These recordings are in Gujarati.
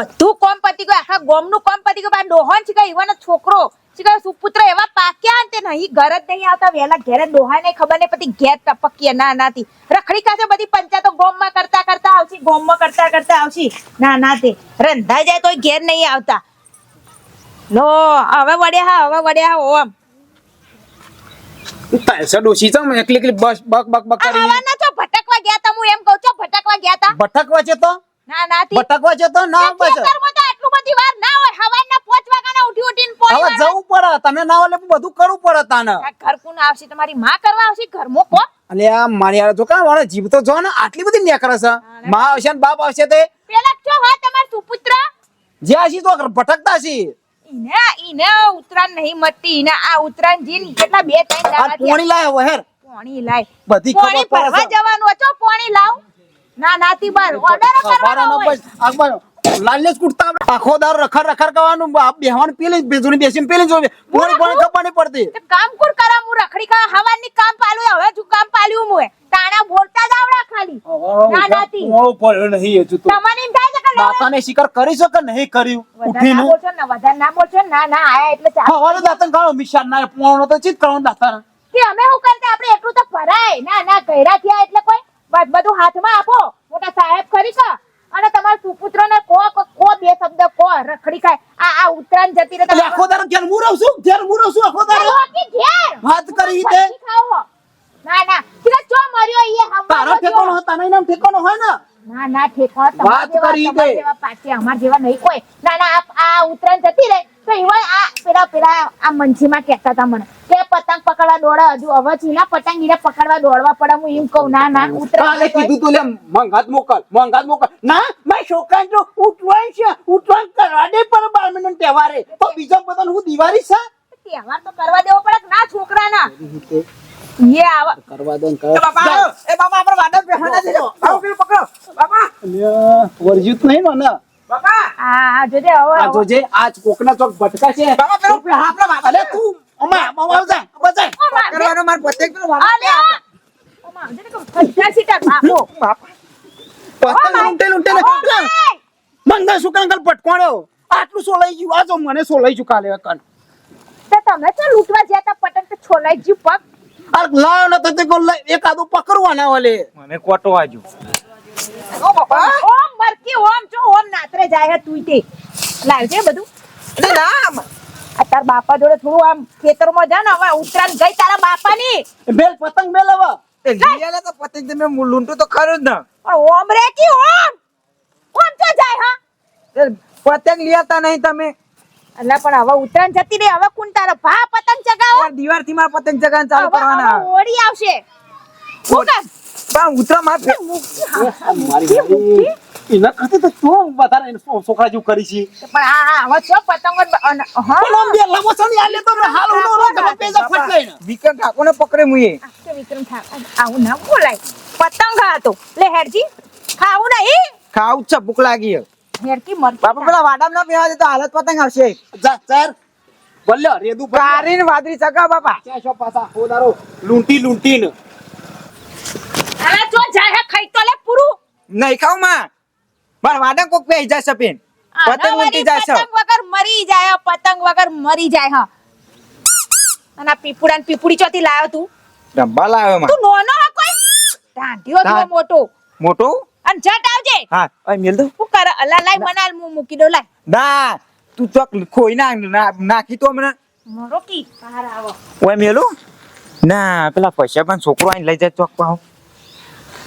બધું કોમ પતી ગયું. આખા ગોમનું કોમ પતી ગયું. ડોહન છે ઈવાનો છોકરો? છે સુપુત્ર એવા પાક્યા તે નહીં ઘર જ નહીં આવતા. વહેલા ઘેરે ડોહા નહીં ખબર નહીં પછી ઘેર ટપકીએ. ના નાથી. રખડી કાશે બધી પંચાયતો ગોમમાં કરતા કરતા આવશી ગોમમાં કરતા કરતા આવશે. ના ના તે રંધાઈ જાય તોય ઘેર નહીં આવતા. લો હવે વડ્યા હા હવે વડ્યા હા ઓમ. તાયસા ડોસી તો એકલી એકલી બસ બક બક બક કરી. આવા ના તો ભટકવા ગયા તા હું એમ કહું છું ભટકવા ગયા તા. ભટકવા છે તો? ના નાતી ભટકવા જતો ના બસ ખેતરમાં તો આટલું બધી વાર ના હોય હવાના પાંચ વાગ્યાના ઉઠી ઉઠીને પોણી હવે જવું પડે તમે ના હોય બધું કરવું પડે તાને. આ ઘર કોણ આવશે તમારી માં કરવા આવશે ઘરમાં કો અલે આ મારી આ જો કા જીવ તો જો ને આટલી બધી નેકળે છે. માં આવશે ને બાપ આવશે તે. પેલા છો હા તમાર સુપુત્ર. જે આશી તો ભટકતા છી. ઈને ઈને ઉતરાણ નહીં મતી ઈને આ ઉતરાણ જીન કેટલા બે ત્રણ દાડા પોણી લાય પાણી પોણી લાય. બધી પોણી ખબર પડે જવાનું હતો પોણી લાવ. ના નાતી બાર. ઓર્ડર કરવાનો હોય. જ કૂટતા. આખો દારો રખડ રખડ કરવાનું બેહવાન પેલી બેજુની બેસીને પેલી જોવે. કોણ કોણ ખબર નહીં પડતી. કામ કુર કરા? હું રખડી કા હવાની કામ પાલું હવે જો કામ પાલ્યું મુએ. તાણા બોલતા જ આવડા ખાલી. ના નાતી મોડું પર નહીં હજુ તો. તમને એમ થાય કે ના, માતાને શિકાર કરી છો કે નહીં કર્યું? વધારે ના બોલ બોલશો ના વધારે ના બોલશો ને. ના આયા એટલે ચાલે. હવારે દાંતણ કાળો મિશાન ના પોણો તો ચીત કરવાનું દાંતણ કે અમે શું કરતા? આપણે એટલું તો ભરાય. ના ના ગયરા થયા એટલે કોઈ બધું હાથમાં આપો. મોટા સાહેબ ખરી કા? અને તમારા સુપુત્ર ને કો કો બે શબ્દ કો રખડી ખાય. આ આ ઉત્તરાયણ જતી રહે એટલે આખો દારો ઘેર હું રહું છું? ઘેર હું રહું છું આખો દારો વાત કરી દે. ના ના. સીધા ચો મર્યો ઈ તારો ઠેકાણો હતા તારા નામ ઠેકાણો હોય ને? ના ના ઠેકા તમારા વાત જેવા કરી તમારા પાછી અમાર જેવા નહીં કોઈ. ના ના આ ઉત્તરાયણ જતી રહે. તો ઈવોય આ પેલા પેલા આ મંછીમાં કહેતા હતા મને કે પતંગ પકડવા દોડા હજુ હવે ચીના પતંગ એને પકડવા દોડવા પડે હું એમ કહું ના ના કાલે ઉતરાણ કીધું તું લે મંગાત મોકલ મંગાત મોકલ. ના મારી છોકરાને તો ઉઠવાણ છે ઉઠવાણ કરવા દે પર બાર મિનિટ તહેવારે. તો બીજા બધા હું દિવાળી છે? તહેવાર તો કરવા દેવો પડે કે ના છોકરાના? ये આવા કરવા દો બાપા એ બાપા આપણે વાડા બેહાડા દેજો આવો પકડો. બાપા. વર્જિત નહીં ને આ જોજે આ જોજે. આજ કોકના ચોક ભટકા છે. બાપા પેલું પેલું આપણા વાડા તું અમા અમા આવજા બજાય કરવાનો માર પતંગ પેલું વાડા અલ્યા! ઓમાં, જોજે કે ખદ્દા સીટા બાપો. બાપા. પતંગ લૂંટે લૂંટે ને મંગા સુકાન કલ પટકોણ્યો આટલું સોલાઈ ગયું. આ જો મને સોલાઈ ગયું કાલે કન તો તમે તો લૂંટવા જતા પટન પતંગ તો છોલાઈ ગયું પગ. આ લાયો ન તો તે કોલ એકાદું પકડવાના વાલે મને કોટો આજુ ઓ બાપા. મરકી ઓમ જો ઓમ નાતરે જાય હે તું તે. લાવજે બધું. એટલે ના આ તાર બાપા જોડે થોડું આમ ખેતરમાં જા ને હવે ઉતરાણ ગઈ તારા બાપાની. મેલ પતંગ મેલ હવે તે લીયાલે તો પતંગ તમે લૂંટું તો ખરું જ ને. ઓમ રે કી ઓમ? ઓમ તો જાય હા? પતંગ લીયાતા નહીં તમે. એટલે પણ હવે ઉતરાણ જતી રહી હવે કોણ તારા ભા પતંગ ચગાવો? દિવારથી મારા પતંગ ચગાવવાનું ચાલુ કરવાના હવે આવશે. હું કામ? પણ ઉતરા મારી મારી એના ખાતે તો તું વધારે છોકરા જેવું કરી છે? પણ આ આ હવે છો પતંગો જ હા. પણ બે લાંબો છે ને, આ લે તો હાલ ઉડો રો, તમે પેજા ફટકાઈને. વિક્રમ ઠાકોરને પકડે મુએ વિક્રમ ઠાકોર. આવું ના બોલાય. પતંગ હતો. લે હેરજી ખાવું નહીં. ખાવું છે ભૂખ લાગી છે. હેરકી મરતી બાપા પેલા વાડામ ના બેવા દે તો હાલત પતંગ આવશે. જા, ચાર. બોલ્યો રેદુ ભલ્યો. વાદરી સગા બાપા. ચા છો પાછા? ખોદારો લૂંટી લૂંટીન. અરે જો જાય હે ખાઈ તો લે પૂરું. નહીં ખાવમાં. પણ વાડા કોક બે જશે સપેન પતંગ ઉડી જશે પતંગ વગર મરી જાય પતંગ વગર મરી જાય હા. અને પીપુડા ને પીપુડી ચોથી લાવ્યો તું? ડબ્બા લાવ્યો માં તું નોનો હે કોઈ? ઢાંઢિયો થયો મોટો. મોટો? અને જટ આવજે. હા ઓય મેલ દો હું કર અલા લાઈ મનાલ મુ મૂકી દો લાય. ના તું ચોક ખોઈ ના ના- નાખી તો મને મરો કી બહાર આવો. ઓય મેલું? ના પેલા પૈસા પણ છોકરો આઈને લઈ જાય ચોક પાહો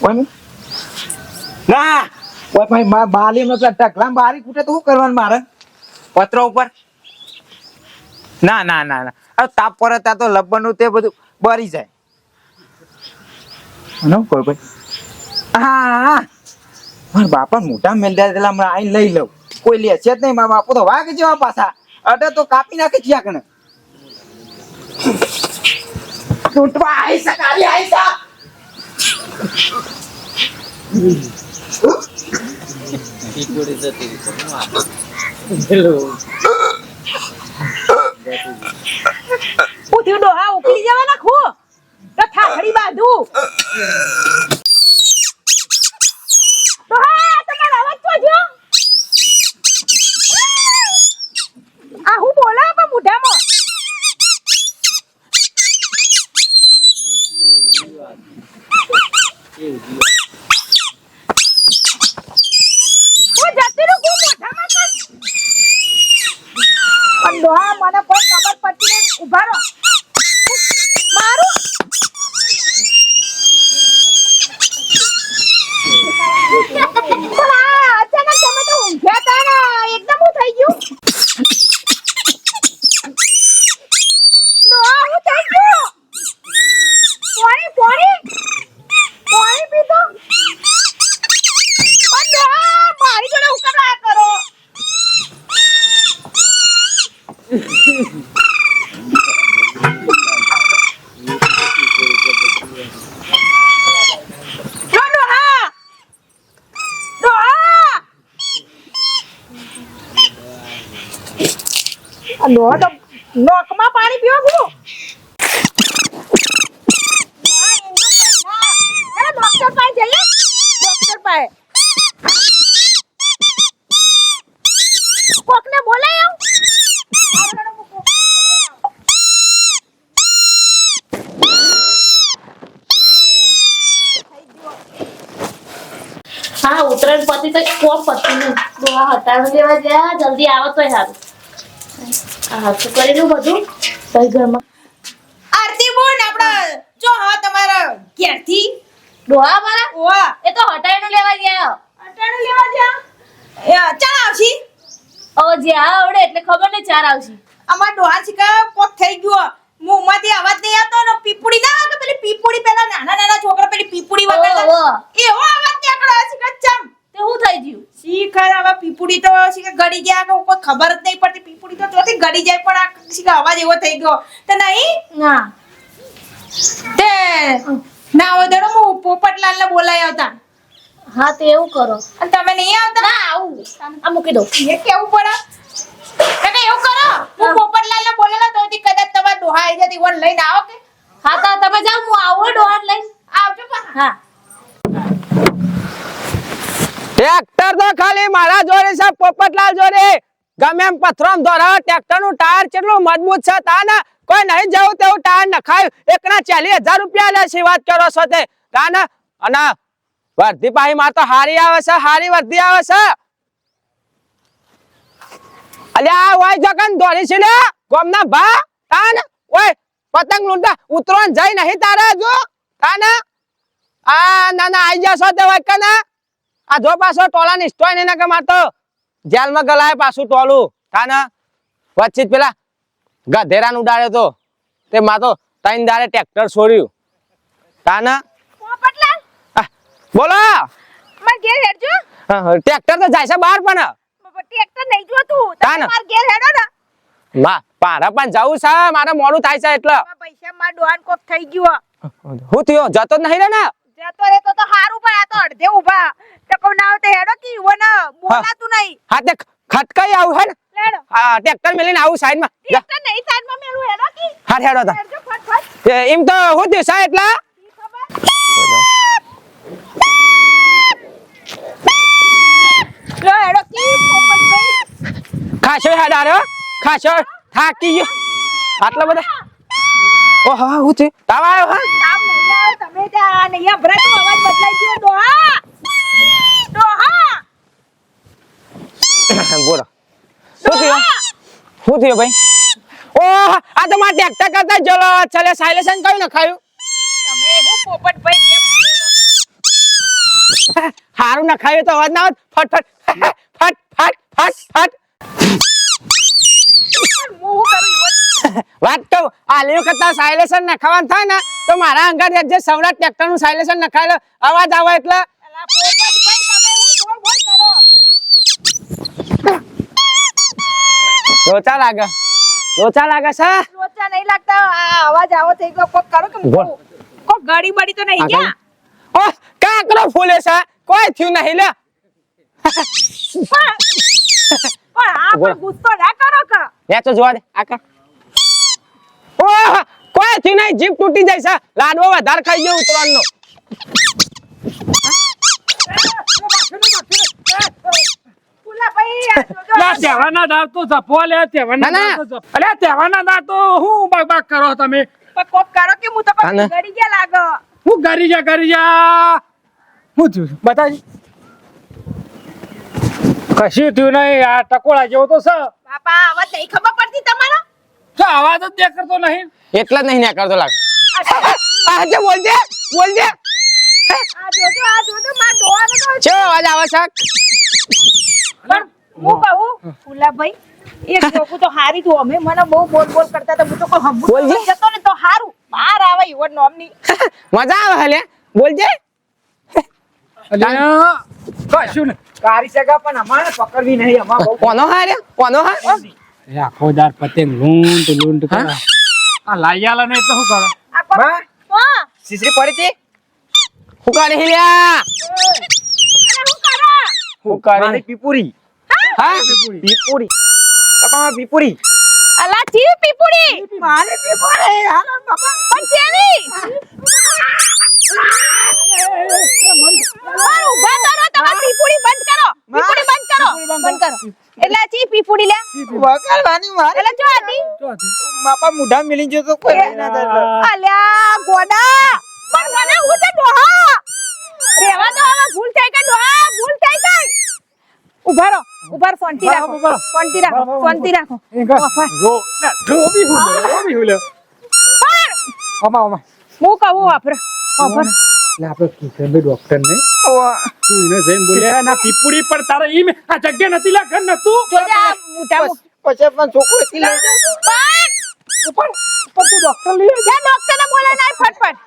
ઓય ના. ભાઈ બાલી નો ટકલા બારી કૂટે તો શું કરવાનું મારે? પત્ર ઉપર? ના ના ના ના. તાપ પર ત્યાં તો લબ્બરનું તે બધું બરી જાય. કોઈ ભાઈ, હા, મારા બાપા મોટા મેલ દે એટલે હમણાં આઈને લઈ લઉં. કોઈ લે છે જ નહીં, મારા બાપુ તો વાઘ જેવા પાછા. અડે તો કાપી નાખે છે તૂટવા લૂંટવા કાલી સકારી ખીચડી જતી તો થાકડી તમારો અવાજ તો જો. હું બોલા મોઢામાં? જતી રહું હું મોઢામાં મને કોઈ ખબર પડતી નહીં. ઊભા રહો મારું પણ આ અચાનક તમે તો ઊંઘ્યા હતા ને એકદમ હું થઈ ગયું ડોહા હું થઈ ગયું પાણી પાણી પાણી પીધો પણ ડોહા મારી જોડે હું કરવા આ કરો જો ડોહા ડોહા આ તો નોકમાં પાણી પીવો હું ડોક્ટર પાસે જઈએ. ડોક્ટર પાસે. કોકને બોલાય હા ઉત્તરાયણ પતિ તો કોમ પતિ નું. જલ્દી આવો તોય સારું હાથું કરેલું બધું. તઈ ઘરમાં. આરતી બોન આપડા જો હા તમારા ઘેરથી. ડોહા મારા ઓવા એ તો હટાવીને લેવા ગયા. અટાણે લેવા ગયા? એ ચાલ આવશી. હવે જ્યાં આવડે એટલે ખબર ને ચાર આવશે. અમાર ડોહા શીખા કોક થઈ ગયો. મોંમાંથી અવાજ નહીં આવતો ને પીપુડી ના વાગે પેલી પીપુડી પેલા નાના નાના છોકરા પેલી પીપુડી વગાડતા. એવો અવાજ નીકળ્યો શીખા ચમ. તે થઈ ગયું? શીખર હવે પીપુડી તો શીખા ગળી ગયા કે કોઈ ખબર જ નહીં પીપુડી ગળી જાય પણ આ અવાજ એવો થઈ ગયો. તો નહીં? ના. તે ના હોય દડો હું પોપટલાલ ને બોલાય આવતા. હા તે એવું કરો. અને તમે નહીં આવતા? ના આવું. આ મૂકી દો એ કેવું પડે? કાકા એવું કરો? હું પોપટલાલ ને બોલેલો તો કદાચ તમારા ડોહા આવી જતી વન લઈને આવો કે? હા તો તમે જાઓ હું આવો ડોહા લઈને. આવજો પણ. હા. ટ્રેક્ટર તો ખાલી મારા જોડે છે પોપટલાલ જોડે. ગમે એમ પથરોમ ધોરા ટ્રેક્ટરનું ટાયર કેટલું મજબૂત છે તાને? કોઈ નહીં જવું તેવું ટાયર નખાયું. એકના ચાલીસ હજાર રૂપિયા લે છે, વાત કરો છો તે. તા અને વર્ધી પાહી માં તો હારી આવે છે, હારી વર્ધી આવે છે. અલ્યા ઓય જગન દોરી છે લે ગોમના ભા તા ઓય, પતંગ લૂંટા ને જઈ નહીં તારે જો તા આ ના ના, આઈ જશો તે વાક્ય ના. આ જો પાછો ટોલા ની સ્ટોય નહીં કે માર તો જેલમાં ગલાય પાછું ટોલું. કાને? વચ્ચે પેલા ગધેરાન ઉડાડ્યો તો. તે માં તો ત્રણ દાડે ટ્રેક્ટર છોડ્યું. કાને? બોલો! માર ઘેર હેડજો. ટ્રેક્ટર તો જાય છે બહાર પણ. ટ્રેક્ટર નહીં જોતું. તું તમે? માર ઘેર હેડો ને. માં પારા પણ જવું છે મારે મોડું થાય છે એટલે. પૈસા માર ડોન કોક થઈ ગયો. હું થયો? જતો જ નહીં રે ને? જતો રે તો તો હારું પણ આ તો અડધે ઊભા. તો ના આવતે હેડો કે ઈવો બોલાતું નહીં. હા તે ખટકાઈ આવું હે ને હા ટ્રેક્ટર મેલીને આવું સાઈડમાં. ટ્રેક્ટર નહીં સાઈડમાં મેલું હેડો કે. હા હેડો તા. ફટફટ એમ તો હું છે એટલે? થાકી ગયો. આટલા બધા? ઓહો હું થયું? તાવ આવ્યો હા? તમે ત્યાં નહીં અભરાતો અવાજ બદલાઈ ગયો. ડોહા! ડોહા! બોલો શું થયું? શું થયું ભાઈ? ઓહ આ તો મારે કરતા ચલો ચલે સાયલેશન કયું ખાયું? તમે હું પોપટભાઈ જેમ બોલો. હારું નખાયું તો અવાજ ના આવત ફટ ફટ ફટ ફટ ફટ ફટ હું કરું વાત કહું આ લીવ કરતા સાયલેશન નખાવાનું થાય ને તો મારા અંગાત જે સૌરાષ્ટ્ર ટ્રેક્ટરનું સાયલેશન નખાયેલો. અવાજ આવે એટલે. લોચા લાગે. લોચા લાગે છે? લોચા નહીં લાગતા આ અવાજ આવો થઈ ગયો કોક કરો કે. કોક ગાડી બડી તો નહીં ગયા? ઓ કાકરો ફૂલે છે. કોઈ થયું નહીં લે. પણ આ ગુસ્સો ના કરો કે? તો જોવા દે. આકા ઓહ કોઈ નહીં જીપ તૂટી જાય છે. લાડવો વધાર ખાઈ ગયો ઉતરવાનો. પુલા ભાઈ આ જોજો. લે, તહેવારના દાળ તો જપો લે તહેવારના ના, ના. તો જપ- અલ્યા તહેવારના તો હું બાક બાક કરો તમે? પણ કોક કરો કે હું તો ગયા લાગે? હું કરી જા કરી જા. હું થયું છે? કશું થયું નહીં આ ટકોળા જેવો તો છે. બાપા હવે નહીં ખબર પડતી તમારો? તો અવાજ જ દેખાતો નહીં. એટલા જ નહીં ને કરતો લાગ. આ જોજો આ જોજો માર ડોહાને કહું ચેવો અવાજ આવે છે? પણ હું કહું ફુલાભાઈ એક જોકું તો હારી તું અમે મને બહુ બોલ બોલ કરતા હું તો કોઈ હંભું બોલજે. જતો ને તો હારું. બહાર આવે ઈવન નોમની. મજા આવે હલે. બોલજે અલ્યા, કશું નહીં. કારી સગા પણ અમારે પકડવી નહીં અમાર બહુ કોનો હારે કોનો હાર આખો દાર પતંગ લૂંટ લૂંટ કરે. આ લાયાલા ને એટલે શું કરે? હા સીસરી પડી હતી? હું કાઢી હિલ્યા હું કાઢી મારી પીપુરી. હા? પીપુરી. બાપા પીપુરી? અલા ચી પીપુડી મારી પીપુરી. હાલો બાપા. પણ કેવી પણ ઊભા કરો તમે પીપુડી બંધ કરો પીપુડી બંધ કરો બંધ કરો એટલે આ ચી પીપુડી લે. વગાડવાની મારે. એટલે જો હતી. બાપા મુઢા મિલી ગયો તો કોઈ ના થાય અલ્યા ગોડા. પણ મને હું તો ડોહા. રેવા દો હવે ભૂલ થઈ ગઈ ડોહા ભૂલ થઈ ગઈ. ઊભા રહો ઊભા ફોનથી રાખો. ફોનથી રાખો ફોનથી રાખો. રો ના, ધોબી હું ધોબી હું લે. પણ આમાં, આમાં. હું કહું વાપરે. વાપર. લે, આપણે કિશનભાઈ ડોક્ટર ને તું એને જઈને બોલ્યા ના પીપુડી પર તારે ઈ આ જગ્યા નથી લે ઘર નતું. પછી પણ છોકરો થી લઈ ઉપર ઉપર તું ડોક્ટર લઈ જા ડોક્ટરને બોલે નાય ફટફટ.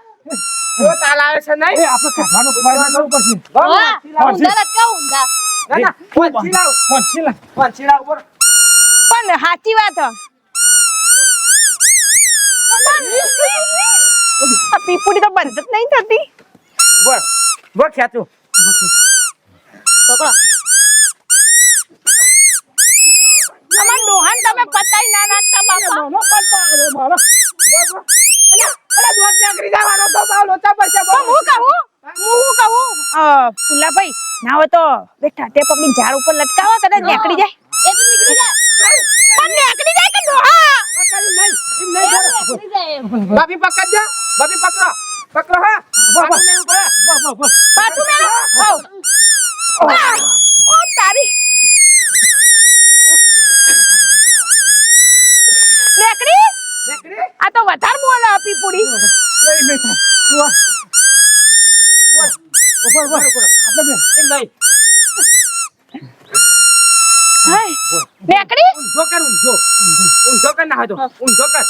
જો તાલ આવે છે નહીં. એ આપણે કાઢવાનો પ્રયત્ન કરવો પડશે. હા ફોનથી. ઊંધા લટકાવ ઊંધા ના ના પંછી લાવ. પંછી લાવ. ઉપર. પણ સાચી વાત પીપુડી તો બંધ જ નહીં થતી. બોલ. બોલ ખેંચું. પકડો. અમાર ડોહાન તમે પતાઈ ના નાખતા બાપા. મારો પપ્પા, અરે મારો. અરે દોત નાકરી જવાનો તો બાવ લોચા પડશે પણ હું કહું? હું હું કહું? ફુલાભાઈ ના હોય તો બેઠા તે પકડી ઝાડ ઉપર લટકાવા કદાચ નીકળી જાય. એ તો નીકળી જાય. પણ નીકળી જાય કે ડોહા? નીકળી જાય બાપી પકડ જા બાપી પકડો. પકડો હા બાપુ મેં ઉપર વાહ, વાહ, વાહ. પાછું મેલો ઓ તારી નીકળી નીકળી આ તો વધારે બોલે આપી પીપુડી લઈ બેઠા. તું આ. ઉપર, ઉપર. આપણે બે. એમ નહીં હાય નીકળી ઊંધો કર ઊંધો ઊંધો કર ના હતો ઊંધો કર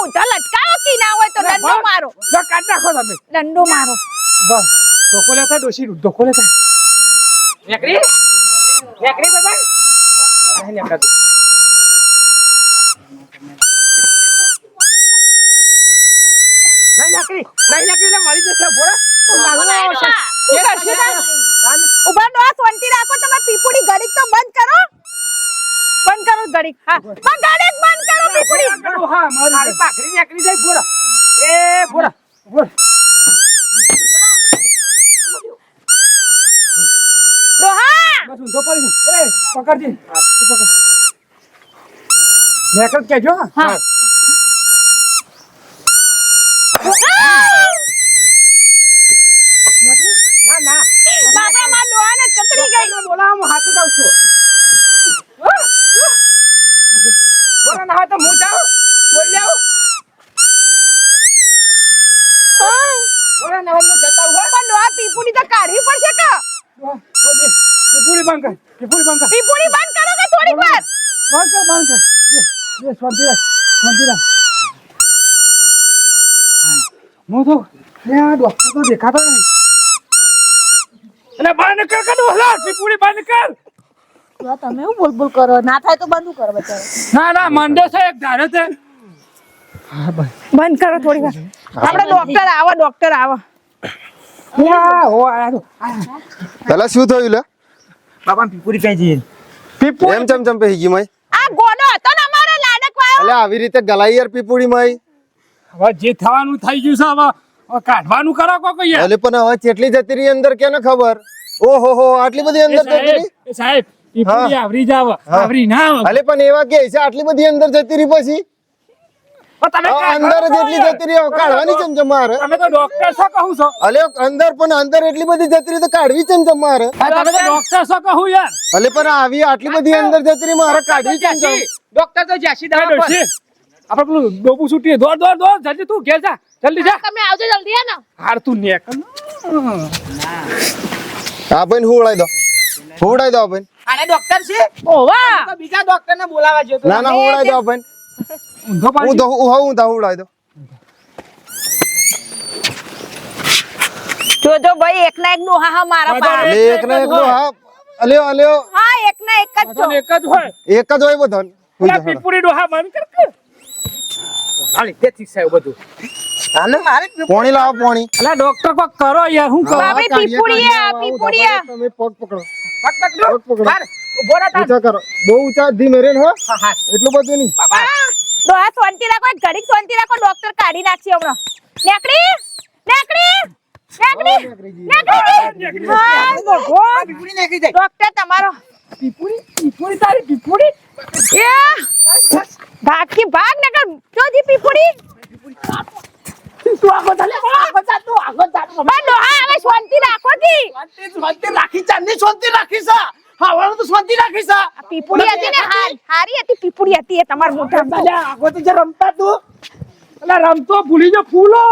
મોઢા લટકાવો કી ના હોય તો દંડો મારો. જો કાઢ નાખો તમે. દંડો મારો. બસ. ધોકો લેતા ડોશી ધોકો લેતા નેકરી? નેકરી બાબા? નહીં મળી જશે કરશે ઊભા નો શાંતિ રાખો તમે પીપુડી ઘડીક તો બંધ કરો. બંધ કરો ઘડીક હા પણ ઘડીક બંધ કરો પીપુડી હા મારી તારી પાઘડી નીકળી જાય ભોળા એ ભોળા બોલ. ડોહા બસ ઊંધો પડી ગયો. એ પકડજી તું પકડ નેકળ કેજો હા ના ના બાપા માં ડોહાને ચતરી ગઈ બોલાવો હું હાથે જાઉં છું ના હોય તો હું જાઉં? બોલ જાઉં બોલા ના હું જતા હું. પણ ડોહા પીપુડી તો કાઢવી પડશે કે? પૂરી બંધ કર પૂરી બંધ કર. પીપુડી બંધ કરો કે થોડીક વાર? બંધ કર બંધ કર. બે બે શાંતિ રાખ શાંતિ રાખ. હું. તો આ ડોક્ટર તો દેખાતો નહીં. કર કર બંધ કર. તમે એવું બોલ બોલ કરો? ના થાય તો બંધ કરો બચારો. ના ના મંડે છે એક ધારે છે. બંધ કરો થોડી વાર. આપણે ડોક્ટર આવો ડોક્ટર આવો. પેલા શું થયું લે? બાપા પીપુરી કઈ જઈએ. પીપુરી? એમ ચમ ચમ પે ગઈ મય? આ ગોડો હતો ને અમારો લાડક વાળો એટલે આવી રીતે ગલાઈ યાર પીપુડી મય. હવે જે થવાનું થઈ ગયું છે હવે કાઢવાનું કરો કોક યાર એટલે પણ હવે કેટલી જતી રહી અંદર કેને ખબર? ઓહો હો આટલી બધી અંદર જતી સાહેબ રહી? એ આવરી જાવ આવરી ના આવે. અલે પણ એવા કે છે આટલી બધી અંદર જતી રહી પછી? આ અંદર જેટલી જતી રહી કાઢવાની છે ને મારે તમે તો ડોક્ટર છો કહું છો. અલે અંદર પણ અંદર એટલી બધી જતી રહી તો કાઢવી છે ને મારે તમે તો ડોક્ટર છો કહું યાર. અલે પણ આવી આટલી બધી અંદર જતી રહી મારે કાઢવી છે ને ડોક્ટર તો જાસી આ દવા પર. આપણે પેલું ડોબું છૂટીએ. દોડ દોડ દોડ. જલ્દી તું ઘેર જા. જલ્દી જા. તમે આવજો જલ્દી હે ને. હાર તું નેક. હા ભાઈ હુવડાઈ દો હુવડાઈ દો ભાઈ આને ડોક્ટર છે? ઓવા તો બીજા ડોક્ટરને બોલાવા જો ના ના હુવડાઈ દો ભાઈ ઊંધો હું પાડી તો હું હું તો હુવડાઈ દો જોજો ભાઈ એક ના એક નો હા હા મારા પાસે એક ના એક નો હા. અલ્યો અલ્યો. હા એક ના એક જ છો એક જ હોય. એક જ હોય બધો પેલા પીપુડી ડોહા બંધ કર કે હાલી તેથી સાહેબ બધું. મારે પોણી લાવો પોણી. અલા ડોક્ટર કોક કરો યાર હું કરો? બાપરે પીપુડિયા પીપુડિયા તમે પગ પકડો. બહુ ઊંચા ધીમે ને હો. એટલું બધું નહીં. ડોહા શાંતિ રાખો શાંતિ રાખો ડોક્ટર કાઢી નાખશે હમણાં. નેકડી નેકડી નેકડી નેકડી. ડોક્ટર તમારો. પીપુડી? પીપુડી તારી પીપુડી? એ ભાગ નકર ચોજી પીપુડી. તું આગળ ચાલે આગળ જા તું આગળ જા બા ડોહા હવે શાંતિ રાખો જી શાંતિ રાખી ચાંદની શાંતિ રાખી છે હવાનું તો શાંતિ રાખી છે પીપુડી હતી ને હાર હારી હતી પીપુડી હતી એ તમાર મોઢા ચાલ્યા આગળ તો જે રમતા તું અલા રમતો ભૂલી જો ફૂલો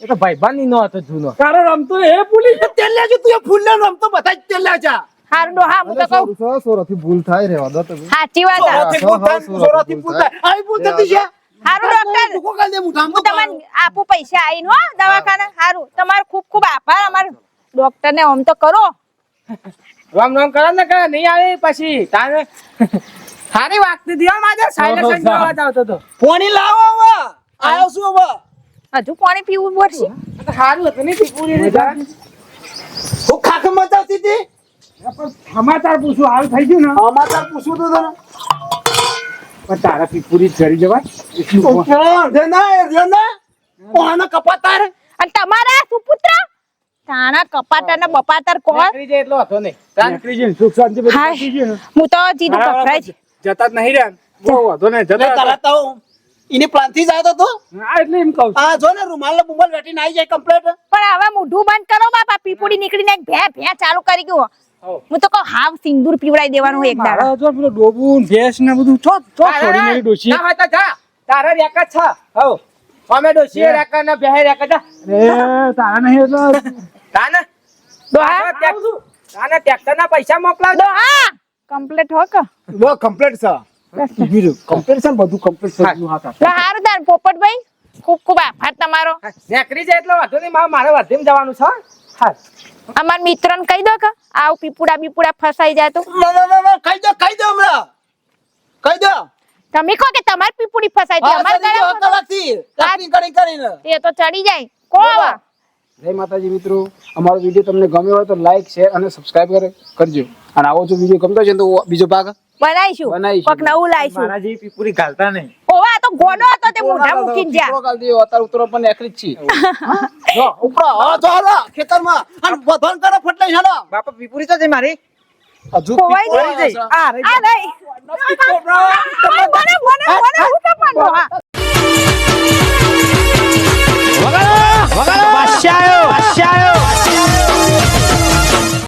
એ તો ભાઈબંધ નો હતો જૂનો તારો રમતો એ ભૂલી જો તેલ લેજો તું એ ફૂલ રમતો બધા જ તેલ લેજા હારું ડોહા હું તો કહું સોરો સોરોથી ભૂલ થાય રેવા દો તમે. સાચી વાત. સોરાથી ભૂલ થાય. સોરાથી ભૂલ થાય. આવી ભૂલ થતી છે. હારું ડોક્ટર. હું તમને આપું પૈસા આવીને હો દવાખાના. હારું. તમારો ખૂબ ખૂબ આભાર. અમાર ડોક્ટર ને આમ તો કરો. રામ રામ કરે ને કરે નહીં આવે પછી. તારે સારી વાગતી હતી હો મારે. સાયલેન્સ અવાજ આવતો તો. પોણી લાવો હવે. આયો શું હવે. હજુ પાણી પીવું પડશે? સારું હતું નહીં પીવું ની ઘર. હું ખાખ મચાવતી હતી? સમાચાર પૂછું હાલ થઈ ગયું ને. સમાચાર પૂછું તો તને. પણ તારા પીપુડી ચડી જવાય? કપાતાર અને તમારા સુપુત્ર? તાણા કપાટર ને બપાટર કોણ? નીકળી જાય એટલો હતો જઈને સુખ શાંતિ ને. હું તો જીધું પકડાય છે. જતા જ નહીં રહ્યા બહુ વાંધો નહીં જતા તારા હતા. તો એને પ્લાનથી જાય તો. તું હા એટલે એમ કહું હા જો ને રૂમાલ ને બુમાલ વેટીને આવી જાય કમ્પ્લીટ પણ હવે મોઢું બંધ કરો બાપા. પીપુડી નીકળીને એક ભે ભે ચાલુ કરી ગયો. હું તો કહું હાવ સિંદૂર પીવડાઈ દેવાનું એક દાડો. જો પેલો ડોબું ને ભેંસ ને બધું છો છો છોડી મેલી ડોશી. ના હોય તો જા. તારા રેકા છ. હો અમે ડોશીએ રેકા ને બેહે રેકા જા. એ તારા નહીં એટલે તાને? ડોહા તાને ટ્રેક્ટર ના પૈસા મોકલાવજો. ડોહા કમ્પ્લીટ હો કે? લો કમ્પ્લીટ છે. બીજું કમ્પ્લેટ છે બધું કમ્પ્લીટ છે બધું હા હારું તાર પોપટભાઈ. ખૂબ ખૂબ આભાર તમારો. નેકરી જાય એટલે વાંધો નહીં. મારે મારે વધીને જવાનું છે હા. અમાર મિત્રને કહી દો કે આવ પીપુડા બીપુડા ફસાઈ જાય તો. ના ના ના ના કહી દો કહી દો હમણાં. કહી દો. તમે કહો કે તમાર પીપુડી ફસાઈ હા અમાર કરી કરીને. એ તો ચડી જાય. કો આવા? જય માતાજી મિત્રો અમારો વીડિયો તમને ગમ્યો હોય તો લાઈક શેર અને સબસ્ક્રાઇબ કરે કરજો. અને આવો જો વીડિયો ગમતો છે તો બીજો ભાગ બનાવીશું. કોક નવું લાવીશું. મારા જેવી પીપુરી ગાલતા નહીં. ઓવા તો ગોડો હતો તે મોઢા મૂકીને જા